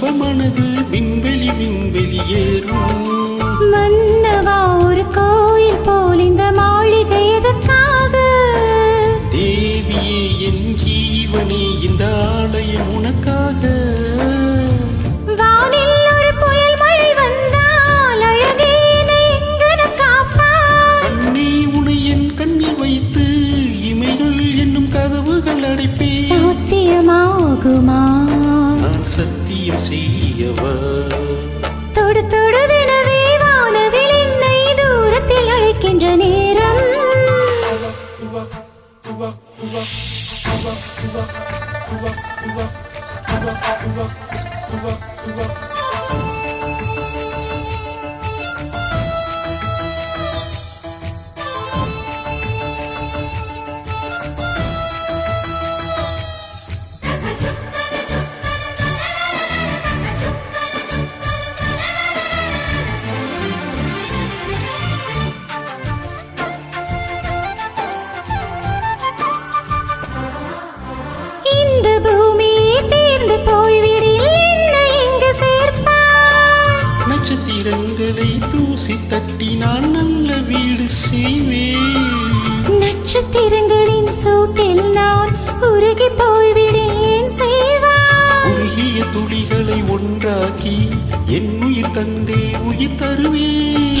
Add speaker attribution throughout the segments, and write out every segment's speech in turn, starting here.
Speaker 1: வாலிப மனது விண்வெளி விண்வெளி ஏறும்.
Speaker 2: மன்னவா ஒரு கோயில் போல் இந்த மாளிகை எதற்காக?
Speaker 1: தேவியே என் ஜீவனே இந்த ஆலயம் உனக்காக. கதவுகள் அடைப்பேன்.
Speaker 2: சாத்தியமாகுமா?
Speaker 1: நான் சத்தியம் செய்யவா
Speaker 2: தொடு தொடுவெனவே வானவில் என்னை தூரத்தில் அழைக்கின்ற நேரம் நட்சத்திரங்களின் சூட்டில் நான் உருகி போய்விடேன் செய்வாய்
Speaker 1: உருகிய துளிகளை ஒன்றாக்கி என் உயிர் தந்தே உயிர் தருவேன்.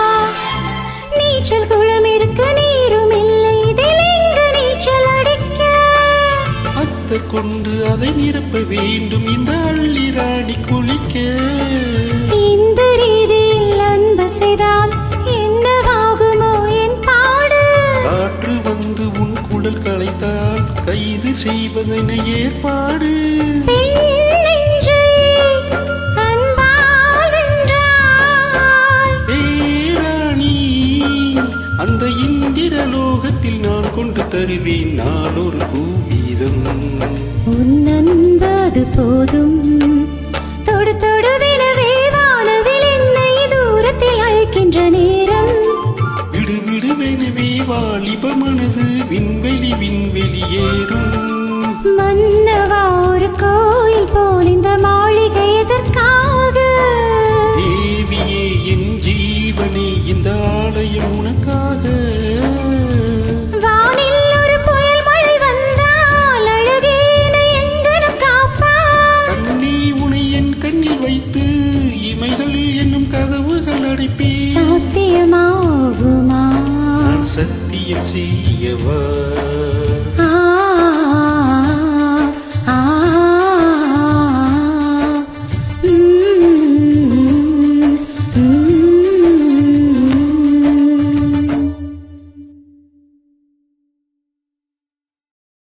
Speaker 2: நீச்சல் குளம் இருக்கு நீரும் இல்லை. இதில் எங்கு நீச்சல் அடிக்க?
Speaker 1: அத்த கொண்டு அதை நிரப்ப வேண்டும். இந்த அள்ளி ராணி குளிக்க.
Speaker 2: இந்த ரீதியில் அன்பு செய்தால் என்னவாகுமோ என் பாடு?
Speaker 1: காற்று வந்து உன் குடல் களைத்தால் கைது செய்வதென ஏற்பாடு. கொண்டு தருவேன் நான் ஒரு பூவீதம்
Speaker 2: உன் அன்பு போதும்.
Speaker 1: ராஜ்யம் செய்யவா